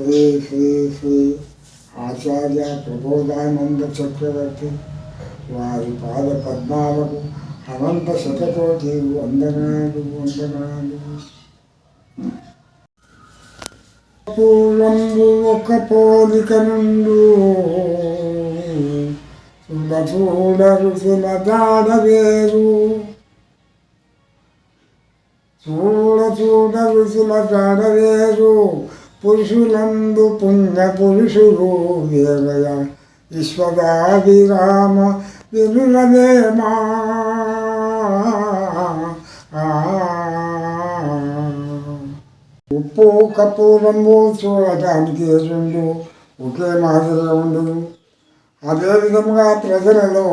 శ్రీ శ్రీ శ్రీ ఆచార్య ప్రబోధానంద చక్రవర్తి వారి పాద పద్మాలకు అనంత శతకోటి వందనాలు వందనాలు. పూలంబు ఒక పోలిక నుండు చూడ రుచిన దాడవేరు చూడ చూడ దాడ దాడవేరు పురుషులందు పుణ్య పురుషులు వేరయ విశ్వదాభిరామ వినులవేమా ఉప్పు కపూరము చూడటానికి రెండు ఒకే మాదిరిగా ఉండదు అదేవిధముగా ప్రజలలో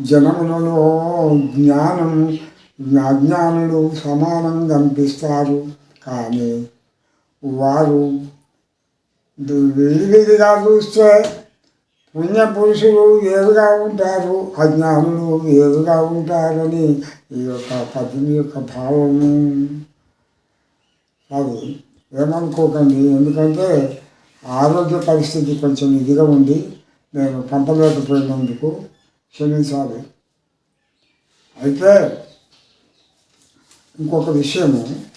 జనములలో జ్ఞానం అజ్ఞానులు సమానం కనిపిస్తారు. కానీ వారు విడివిడిగా చూస్తే పుణ్యపురుషులు వేరుగా ఉంటారు అజ్ఞానులు ఏదుగా ఉంటారని ఈ యొక్క పద్యం యొక్క భావము. అది ఏమనుకోకండి ఎందుకంటే ఆరోగ్య పరిస్థితి కొంచెం ఇదిగా ఉంది. నేను పంపలేకపోయినందుకు క్షమించాలి. అయితే ఇంకొక విషయము.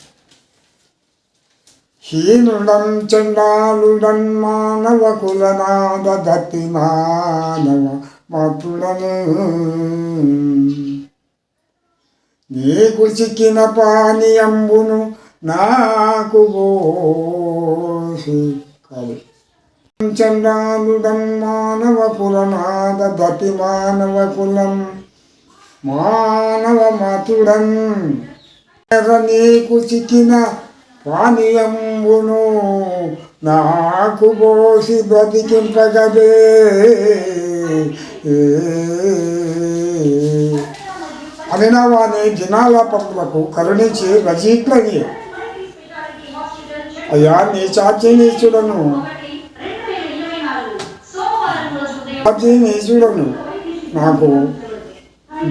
హీనుడం చండాలుడన్ మానవ కులనాద దతి మానవ మాతులను నీకు చిక్కిన పానీయంబును నాకు పోసి కాదు చండాలుడం మానవ కులనాద దతి మానవ కులం మానవ మతుడన్ నీకు చిక్కిన పానీయం పానీయంబును నాకు పోసి బ్రతికింపగదే అవినవాని దినాల పప్పులకు కరుణించి రజీట్లని అయ్యా నీ చాచి నీచుడను. చాచి నీచుడను. నాకు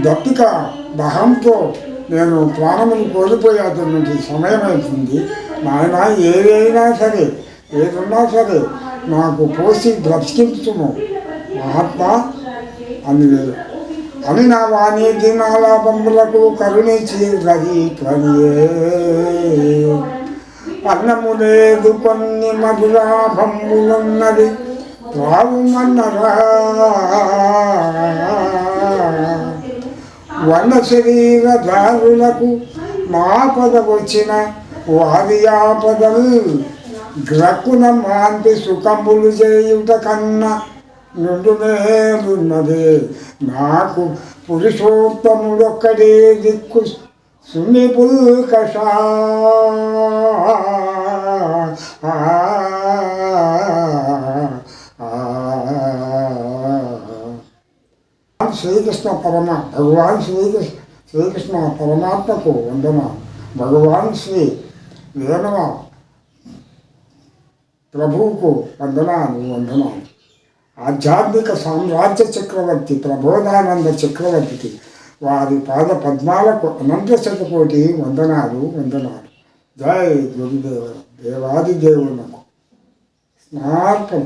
దప్పిక దహంతో నేను ప్రాణమును కోల్పోయేటటువంటి సమయం అవుతుంది. నాయన ఏదైనా సరే ఏదున్నా సరే నాకు పోసి ద్రష్టించుము. మహాత్మా అని లేదు అని నా వాణి దినాల బొమ్మలకు కరుణించి రవి కనియే అన్నము లేదు కొన్ని మధురాభంబులున్నది త్రావుమన్నరా వన శరీరధారులకు మాపద వచ్చిన వారి ఆపదలు గ్రక్కున మాంతి సుఖములు చేయుట కన్నా నుండునేలున్నదే నాకు పురుషోత్తముడొక్కడే దిక్కు సున్నిపుల్ భగవాన్ శ్రీకృష్ణ పరమ భగవాన్ శ్రీకృష్ణ శ్రీకృష్ణ పరమాత్మకు వందన భగవాన్ శ్రీ వేణవ ప్రభువుకు వందనాలు వందనాలు ఆధ్యాత్మిక సామ్రాజ్య చక్రవర్తి ప్రబోధానంద చక్రవర్తికి వారి పాద పద్మాలకు అనంత శతకోటి వందనాలు వందనాలు జై గురుదేవ దేవాది దేవునకు స్నార్పణ